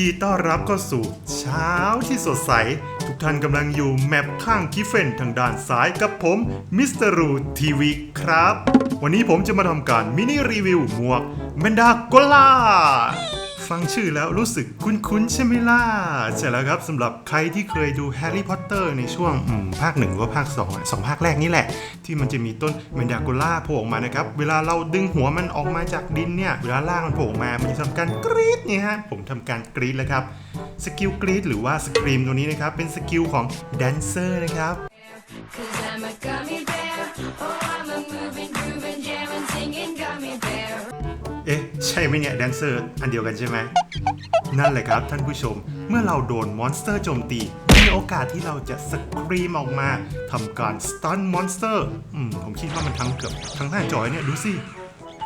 ดีต้อนรับเข้าสู่เช้าที่สดใส ทุกท่านกำลังอยู่แมปข้างคิฟเฟนทางด้านซ้ายกับผมมิสเตอร์รูทีวีครับ วันนี้ผมจะมาทำการมินิรีวิวหมวกแมนดากล่า ฟังชื่อแล้วรู้สึกคุ้นๆใช่ไหมล่ะใช่แล้วครับสำหรับใครที่เคยดูแฮร์รี่พอตเตอร์ในช่วงภาคหนึ่งหรือว่าภาคสองสองภาคแรกนี่แหละ ที่มันจะมีต้นแมนดาโกล่าโผล่ออกมานะครับ เวลาเราดึงหัวมันออกมาจากดินเนี่ย เวลาล่างมันโผล่มามันจะทำการกรี๊ดเนี่ยฮะผมทำการกรี๊ดแล้วครับสกิลกรี๊ดหรือว่าสกรีมตัวนี้นะครับเป็นสกิลของแดนเซอร์นะครับ Cause I'm a gummy bear. Oh, ช่ไหมเนี่ยแดนเซอร์อันเดียวกันใช่ไหมนั่นแหละครับท่านผู้ชม เมื่อเราโดนมอนสเตอร์โจมตีมีโอกาสที่เราจะสครีมออกมาทำการสตันมอนสเตอร์อืมผมคิดว่ามันทั้งเกือบทั้งหน้าจอยเนี่ยดูสิ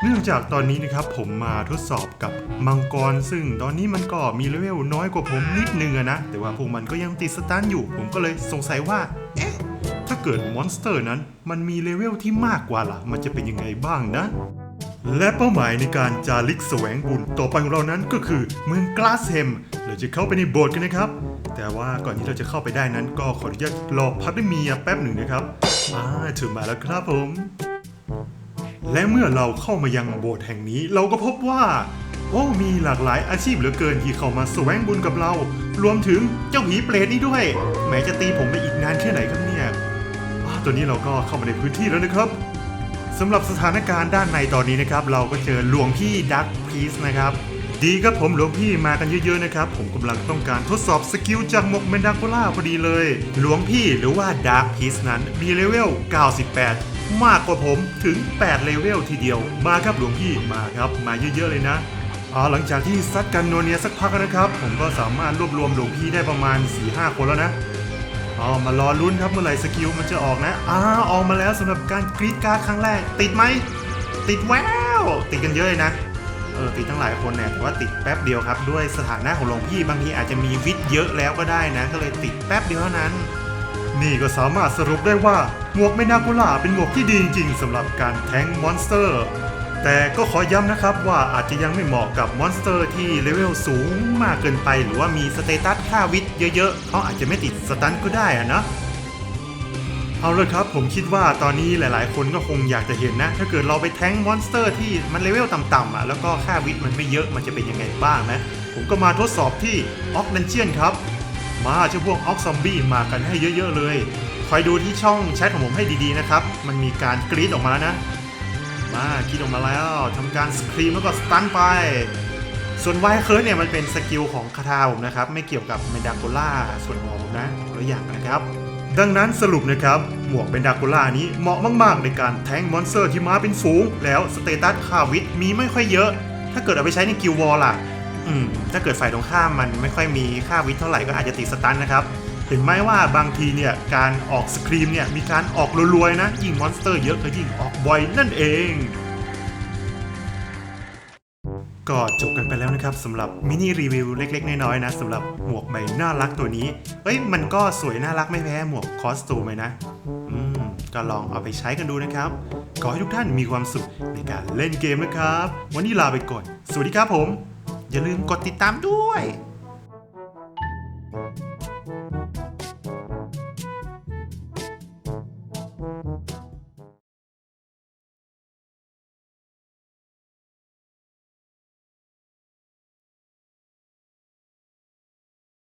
เนื่องจากตอนนี้นะครับผมมาทดสอบกับมังกร ซึ่งตอนนี้มันก็มีเลเวลน้อยกว่าผมนิดนึงนะ แต่ว่าพวกมันก็ยังติดสตันอยู่ ผมก็เลยสงสัยว่า เอ๊ะ ถ้าเกิดมอนสเตอร์นั้น มันมีเลเวลที่มากกว่าล่ะ มันจะเป็นยังไงบ้างนะ และเป้าหมายในการจาริกแสวงบุญต่อไปของเรานั้นก็คือเมืองกลาสเฮมเราจะเข้าไปในโบสถ์กันนะครับ แต่ว่าก่อนที่เราจะเข้าไปได้นั้นก็ขออนุญาตรอพัดเมียแป๊บหนึ่งนะครับอ่าถึงมาแล้วครับผม และเมื่อเราเข้ามายังโบสถ์แห่งนี้ เราก็พบว่าโอ้มีหลากหลายอาชีพเหลือเกินที่เข้ามาแสวงบุญกับเรา รวมถึงเจ้าผีเปรตนี่ด้วยแหมจะตีผมไปอีกนานแค่ไหนครับเนี่ยตอนนี้เราก็เข้ามาในพื้นที่แล้วนะครับ สำหรับสถานการณ์ด้านในตอนนี้นะครับ เราก็เจอหลวงพี่ดักพีซนะครับ ดีครับผมหลวงพี่มากันเยอะๆนะครับ ผมกำลังต้องการทดสอบสกิลจากหมกเมนดาโกล่าพอดีเลย หลวงพี่หรือว่าดักพีซนั้นมีเลเวล 98 มากกว่าผมถึง 8 เลเวลทีเดียว มาครับหลวงพี่มาครับมาเยอะๆเลยนะอ๋อหลังจากที่ซัดกันโนเนียสักพักนะครับ ผมก็สามารถรวบรวมหลวงพี่ได้ประมาณ4-5คนแล้วนะ อ๋อมารอลุ้นครับเมื่อไหร่สกิลมันจะออกนะอ่าออกมาแล้วสำหรับการกรีดการ์ดครั้งแรก ติดไหมติดแววติดกันเยอะเลยนะเออติดทั้งหลายคนเนี่ยแต่ว่าติดแป๊บเดียวครับ ด้วยสถานะของหลวงพี่บางทีอาจจะมีวิทย์เยอะแล้วก็ได้นะ ก็เลยติดแป๊บเดียวเท่านั้น นี่ก็สามารถสรุปได้ว่าหมวกไม่นากุล่าเป็นหมวกที่ดีจริงๆสำหรับการแทงมอนสเตอร์ แต่ก็ขอย้ำนะครับว่าอาจจะยังไม่เหมาะกับมอนสเตอร์ที่เลเวลสูงมากเกินไป หรือว่ามีสเตตัสค่าวิทย์เยอะๆเขาอาจจะไม่ติดสตันก็ได้อะนะเอาเลยครับผมคิดว่าตอนนี้หลายๆ คนก็คงอยากจะเห็นนะ ถ้าเกิดเราไปแทงมอนสเตอร์ที่มันเลเวลต่ำๆอะแล้วก็ค่าวิทย์มันไม่เยอะมันจะเป็นยังไงบ้างนะ ผมก็มาทดสอบที่ออกดันเจียนครับ มาเจ้าพวกออกซอมบี้มากันให้เยอะ ๆ เลย คอยดูที่ช่องแชทของผมให้ดีๆนะครับ มันมีการกรีดออกมาแล้วนะ มากรีดออกมาแล้วทำการสครีมแล้วก็สตันไป ส่วนไวเคิร์เนี่ยมันเป็นสกิลของคาถาผมนะครับ ไม่เกี่ยวกับเมดาโกล่าส่วนของผมนะตัวอย่างนะครับ ดังนั้นสรุปนะครับ หมวกเมนดาโกล่านี้เหมาะมาก ๆ ในการแทงมอนสเตอร์ที่มาเป็นฝูง แล้วสเตตัสคาวิทมีไม่ค่อยเยอะ ถ้าเกิดเอาไปใช้ในกิลวอลล่ะ อืม ถ้าเกิดฝ่ายตรงข้ามมันไม่ค่อยมีค่าวิทเท่าไหร่ก็อาจจะติดสตันนะครับ เห็นไหมว่าบางทีเนี่ยการออกสครีมเนี่ยมีการออกรวยๆนะยิ่งมอนสเตอร์เยอะก็ยิ่งออกบ่อยนั่นเอง ก็จบกันไปแล้วนะครับสำหรับมินิรีวิวเล็ก ๆ น้อยๆนะสำหรับหมวกใบน่ารักตัวนี้เอ้ยมันก็สวยน่ารักไม่แพ้หมวกคอสตูมเลยนะอืมก็ลองเอาไปใช้กันดูนะครับขอให้ทุกท่านมีความสุขในการเล่นเกมนะครับ วันนี้ลาไปก่อน สวัสดีครับผม อย่าลืมกดติดตามด้วย